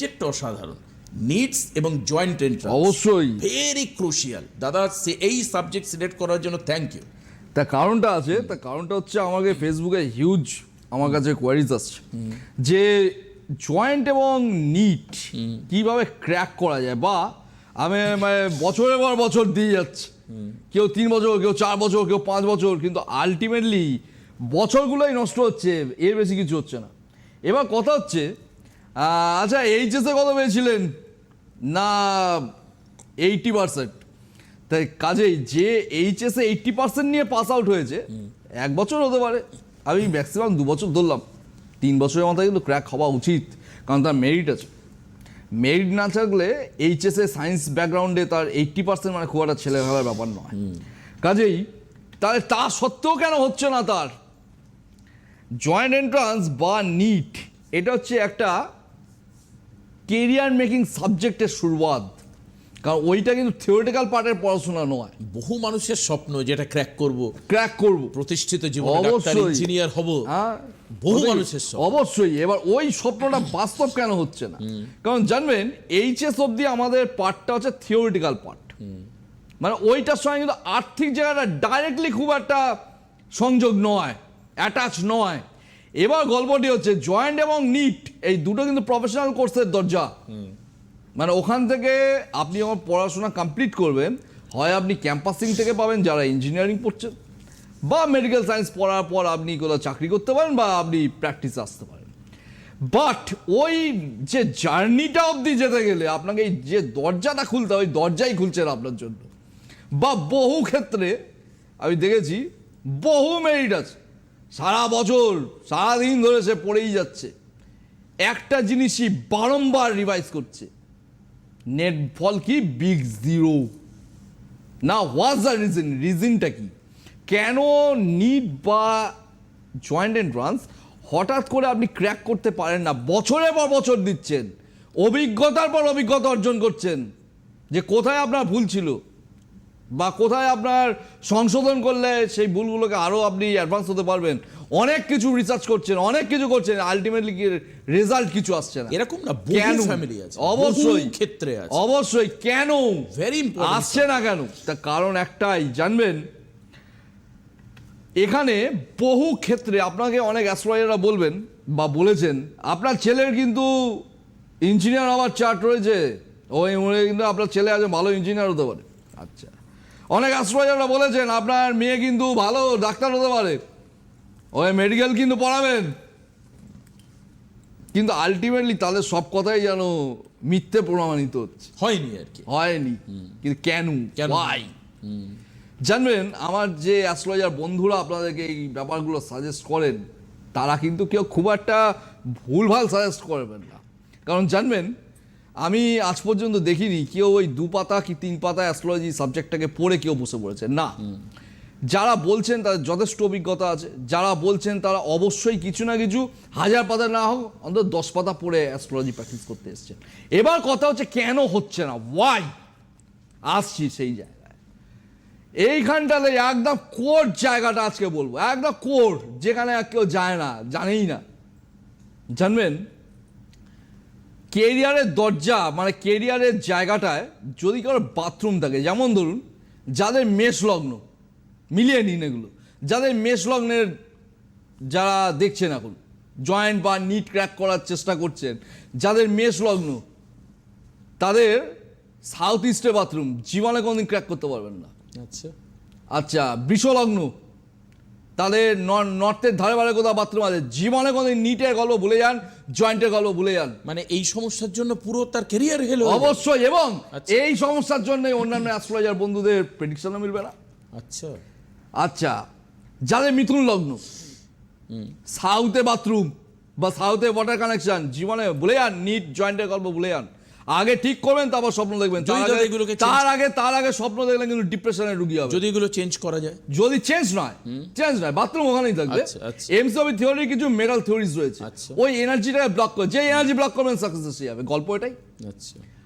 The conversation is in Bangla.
সাবজেক্ট অসাধারণ নিডস এবং জয়েন্ট এন্ট্রান্স অবশ্যই। ভেরি ক্রুশিয়াল দাদা সে এই সাবজেক্ট সিলেক্ট করার জন্য থ্যাংক ইউ তার কারণটা আছে তার কারণটা হচ্ছে আমাকে ফেসবুকে হিউজ আমার কাছে কোয়ারিজ আসছে। যে জয়েন্ট এবং নিট কীভাবে ক্র্যাক করা যায় বা আমি মানে বছরের পর বছর দিয়ে যাচ্ছি। কেউ তিন বছর কেউ চার বছর কেউ পাঁচ বছর কিন্তু আলটিমেটলি বছরগুলোই নষ্ট হচ্ছে এর বেশি কিছু হচ্ছে না। এবার কথা হচ্ছে আচ্ছা এইচএসে কত পেয়েছিলেন না এইটি পার্সেন্ট তাই কাজেই যে এইচএসে এইটটি পার্সেন্ট নিয়ে পাস আউট হয়েছে এক বছর হতে পারে। আমি ম্যাক্সিমাম দু বছর ধরলাম। তিন বছরের মাথায় কিন্তু ক্র্যাক হওয়া উচিত কারণ তার মেরিট আছে। মেরিট না থাকলে এইচএসএ সায়েন্স ব্যাকগ্রাউন্ডে তার এইটটি পার্সেন্ট মানে খুব একটা ছেলে খেলার ব্যাপার নয়। কাজেই তাহলে তা সত্ত্বেও কেন হচ্ছে না তার? জয়েন্ট এন্ট্রান্স বা নিট এটা হচ্ছে একটা কেরিয়ার মেকিং সাবজেক্টের শুরুয়াত। কারণ ওইটা কিন্তু থিওরিটিক্যাল পার্টের পড়াশোনা নয়। বহু মানুষের স্বপ্ন যেটা ক্র্যাক করব। ক্র্যাক করব। প্রতিষ্ঠিত জীবন ডাক্তার অবশ্যই। ইঞ্জিনিয়ার হব। হ্যাঁ বহু মানুষের স্বপ্ন। অবশ্যই। এবার ওই স্বপ্নটা বাস্তব কেন হচ্ছে না? কারণ জানবেন এইচএস অবধি আমাদের পার্টটা হচ্ছে থিওরিটিক্যাল পার্ট মানে ওইটার সঙ্গে কিন্তু আর্থিক জায়গাটা ডাইরেক্টলি খুব একটা সংযোগ নয় অ্যাটাচ নয়। এবার গল্পটি হচ্ছে জয়েন্ট এবং নিট এই দুটো কিন্তু প্রফেশনাল কোর্সের দরজা। মানে ওখান থেকে আপনি আমার পড়াশোনা কমপ্লিট করবেন হয় আপনি ক্যাম্পাসিং থেকে পাবেন যারা ইঞ্জিনিয়ারিং পড়ছেন বা মেডিকেল সায়েন্স পড়ার পর আপনি কোথাও চাকরি করতে পারেন বা আপনি প্র্যাকটিস আসতে পারেন। বাট ওই যে জার্নিটা অবধি যেতে গেলে আপনাকে এই যে দরজাটা খুলতে হয়, ওই দরজাই খুলছে না আপনার জন্য। বা বহু ক্ষেত্রে আমি দেখেছি বহু মেরিট আছে। সারা বছর, সারাদিন ধরে সে পড়েই যাচ্ছে। একটা জিনিসই বারংবার রিভাইজ করছে। নেট ফল কি? বিগ জিরো না ওয়াজ দ্য রিজন রিজনটা কি? কেন নিট বা জয়েন্ট এন্ট্রান্স হঠাৎ করে আপনি ক্র্যাক করতে পারেন না? বছরের পর বছর দিচ্ছেন। অভিজ্ঞতার পর অভিজ্ঞতা অর্জন করছেন। যে কোথায় আপনার ভুল ছিল? বা কোথায় আপনার সংশোধন করলে সেই ভুলগুলোকে আরও আপনি অ্যাডভান্স হতে পারবেন। অনেক কিছু রিসার্চ করছেন অনেক কিছু করছেন আলটিমেটলি কি রেজাল্ট কিছু আসছে না। এরকম না কেন? ফ্যামিলি আছে অবশ্যই। ক্ষেত্রে আছে। অবশ্যই। কেন? ভেরি আসছে না কেন? তার কারণ একটাই জানবেন? এখানে বহু ক্ষেত্রে আপনাকে অনেক অ্যাস্ট্রোলজাররা বলবেন বা বলেছেন আপনার ছেলের কিন্তু ইঞ্জিনিয়ার হওয়ার চার্ট রয়েছে। ওই কিন্তু আপনার ছেলে আজ ভালো ইঞ্জিনিয়ার হতে পারে। আচ্ছা। অনেক অ্যাস্ট্রোলজাররা বলেছেন আপনার মেয়ে কিন্তু ভালো ডাক্তার হতে পারে। ওই মেডিকেল কিন্তু পড়াবেন। কিন্তু আলটিমেটলি তাদের সব কথাই যেন মিথ্যে প্রমাণিত হচ্ছে। হয়নি আর কি। হয়নি। কিন্তু কেন? কেন? জানবেন আমার যে অ্যাস্ট্রোলজার বন্ধুরা আপনাদেরকে এই ব্যাপারগুলো সাজেস্ট করেন তারা কিন্তু কেউ খুব একটা ভুলভাল সাজেস্ট করবেন না। কারণ জানবেন আমি আজ পর্যন্ত দেখিনি কেউ ওই দু পাতা কি তিন পাতা অ্যাস্ট্রোলজি সাবজেক্টটাকে পড়ে কেউ বসে পড়েছে। না। যারা বলছেন তাদের যথেষ্ট অভিজ্ঞতা আছে। যারা বলছেন তারা অবশ্যই কিছু না কিছু হাজার পাতা না হোক অন্তত দশ পাতা পড়ে অ্যাস্ট্রোলজি প্র্যাকটিস করতে এসছেন। এবার কথা হচ্ছে কেন হচ্ছে না? ওয়াই আসছি সেই জায়গায়। এইখানটাতে একদম কোর জায়গাটা আজকে বলব। একদম কোর যেখানে কেউ যায় না জানেই না। জানবেন? কেরিয়ারের দরজা মানে কেরিয়ারের জায়গাটায় যদি কারোর বাথরুম থাকে যেমন ধরুন যাদের মেষ লগ্ন মিলিয়ে নিন এগুলো যাদের মেষ লগ্নের যারা দেখছেন এখন জয়েন্ট বা নিট ক্র্যাক করার চেষ্টা করছেন যাদের মেষ লগ্ন তাদের সাউথ ইস্টে বাথরুম জীবনে কোনোদিন ক্র্যাক করতে পারবেন না। আচ্ছা। আচ্ছা বৃষলগ্ন তাদের নর- নর্থের ধারে বারে কোথাও বাথরুম আছে। জীবনে কোনো নিটের গল্প ভুলে যান জয়েন্টের গল্প ভুলে যান। মানে এই সমস্যার জন্য পুরো তার কেরিয়ার হেলো অবশ্যই এবং আচ্ছা। এই সমস্যার জন্য অন্যান্য অ্যাস্ট্রোলজার বন্ধুদের প্রেডিকশনও মিলবে না। আচ্ছা। আচ্ছা যাদের মিথুন লগ্ন সাউথে বাথরুম বা সাউথে ওয়াটার কানেকশন জীবনে ভুলে যান নিট জয়েন্টের গল্প ভুলে যান। আগে ঠিক করবেন তারপর স্বপ্ন দেখবেন। তার আগে- তার আগে তার আগে স্বপ্ন দেখলেন কিন্তু ডিপ্রেশনের রুগী হবে। যদি এগুলো চেঞ্জ করা যায়। যদি চেঞ্জ নয় চেঞ্জ নয় বাথরুম ওখানেই থাকবে। এমস অফ থিওরি কিছু মেটাল থিওরিজ রয়েছে। আচ্ছা। ওই এনার্জিটা ব্লক করে যে এনার্জি ব্লক করবেন সাকসেস হয়ে যাবে গল্প এটাই। আচ্ছা।